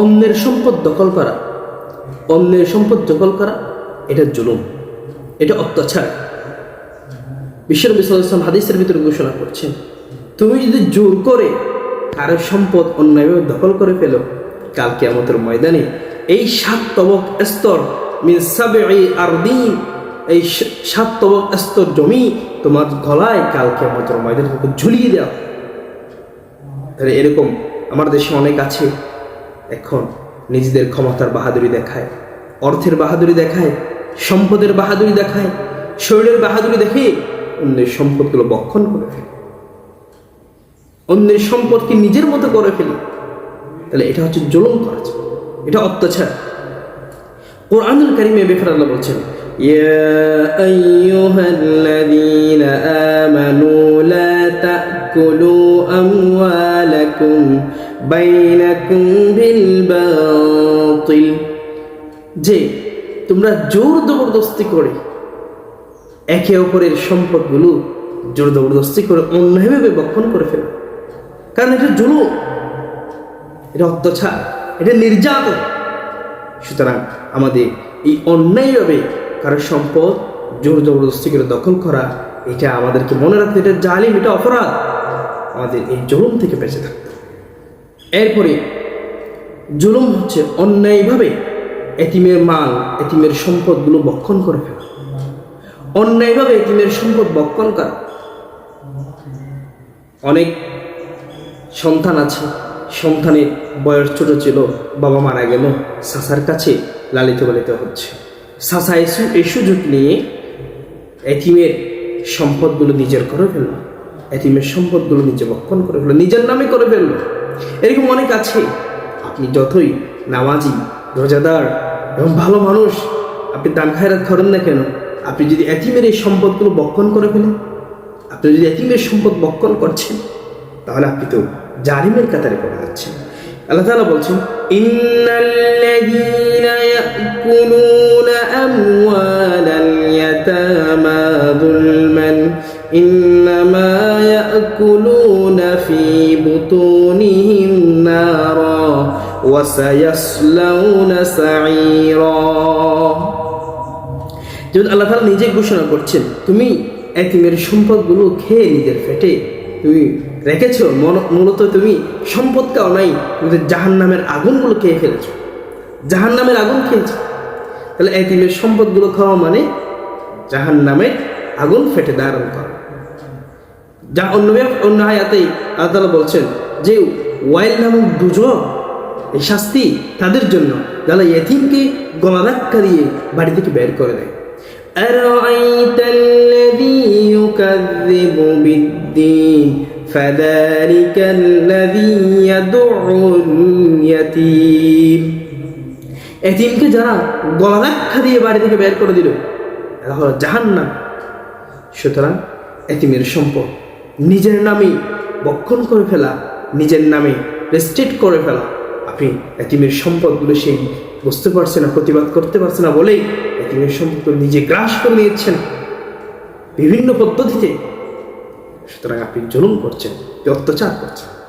অন্যের সম্পদ দখল করা, অন্যের সম্পদ দখল করা, এটা জুলুম, এটা অত্যাচার। বিশ্বনবী সাল্লাম হাদিসের ভিতরে ঘোষণা করছেন, তুমি যদি জোর করে কারও সম্পদ অন্যায়ভাবে দখল করে ফেলো কালকে আমাদের ময়দানে এই সাত তবক স্তর মিন সাবঈ আরদিন এই সাত তবক স্তর জমি তোমার গলায় কালকে আমাদের ময়দানে ঝুলিয়ে দেওয়া তাহলে এরকম আমার দেশে অনেক আছে এখন নিজেদের ক্ষমতার বাহাদুরি দেখায়, অর্থের বাহাদুরি দেখায়, সম্পদের বাহাদুরি দেখায়, শরীরের বাহাদুরি দেখে অন্যের সম্পদগুলো বক্ষণ করে ফেলে। অন্যের সম্পদকে নিজের মতো করে ফেলে। তাহলে এটা হচ্ছে জুলুম কাজ এটা অত্যাচার। কোরআনুল কারিমে বেফার আল্লাহ বলছেন, ইয়া আইয়ুহাল্লাযীনা আমানু تأكلوا أموالكم بينكم بالباطل যে তোমরা জোর জবরদস্তি করে একে অপরের সম্পদগুলো জোর জবরদস্তি করে অন্যায়ভাবে বক্ষণ করে ফেলো কারণ এটা জুলুম এটা অত্যাচার এটা নির্যাতন সুতরাং আমাদের এই অন্যায়ভাবে কারো সম্পদ জোর জবরদস্তি করে দখল করা এটা আমাদেরকে মনে রাখতে এটা জালিম এটা অপরাধ আমাদের এই জুলুম থেকে বেঁচে থাকতে এরপরে, জুলুম হচ্ছে অন্যায়ভাবে এতিমের মাল, এতিমের সম্পদগুলো বক্ষণ করে ফেলা। অন্যায়ভাবে এতিমের সম্পদ বক্ষণ করা। অনেক সন্তান আছে, সন্তানের বয়স ছোট ছিল, বাবা মারা গেল, সাসার কাছে লালিত পালিত হচ্ছে। সাসা এই সুযোগ নিয়ে এতিমের সম্পদগুলো নিজের করে ফেলল। এতিমের সম্পদগুলো নিজে বক্ষণ করে ফেলল, নিজের নামে করে ফেলল। এরকম অনেক আছে। আপনি যতই নামাজি, রোজাদার এবং ভালো মানুষ, আপনি দান খায়রাত করেন না কেন? আপনি যদি এতিমের এই সম্পদগুলো বক্ষণ করে ফেলেন, আপনি যদি এতিমের সম্পদ বক্ষণ করছেন, তাহলে আপনি তো জালিমের কাতারে পড়ে যাচ্ছেন। আল্লাহ তাআলা বলছেন, ইন্নাল্লাযীনা ইয়াকুলুনা আমওয়ালাল ইয়াতামা যুলমান ইন্নামা নারা ওয়া সায়াসলাউনা সাঈরা যেমন আল্লাহ তালা নিজে ঘোষণা করছেন, তুমি এতিমের সম্পদগুলো খেয়ে নিজের পেটে, তুমি রেখেছ মূলত তুমি সম্পদ কাও নাই, তুমি জাহান নামের আগুনগুলো খেয়ে ফেলেছ। জাহান নামের আগুন খেয়েছ। তাহলে এতিমের সম্পদগুলো খাওয়া মানে জাহান নামের আগুন ফেটে ধারণ করা। যা অন্য অন্য আয়াতেই আল্লাহ তাআলা বলছেন যে ওয়াইল নামক দুজন এই শাস্তি তাদের জন্য যারা এতিমকে গলা ধাক্কা দিয়ে বাড়ি থেকে বের করে দেয় أرأيت الذي يكذب بالدين فذلك الذي يدعو اليتيم এতিমকে যারা গলা ধাক্কা দিয়ে বাড়ি থেকে বের করে দিল এরা হলো জাহান্নাম সুতরাং এতিমের সম্পদ নিজের নামে বক্ষণ করে ফেলা, নিজের নামে রেস্ট্রিক্ট করে ফেলা। আপনি এতিমের সম্পদগুলো সেই বুঝতে পারছে না, প্রতিবাদ করতে পারছে না বলেই এতিমের সম্পদ নিজে গ্রাস করে নিয়েছেন। বিভিন্ন পদ্ধতিতে। সুতরাং আপনি জুলুম করছেন, অত্যাচার করছেন।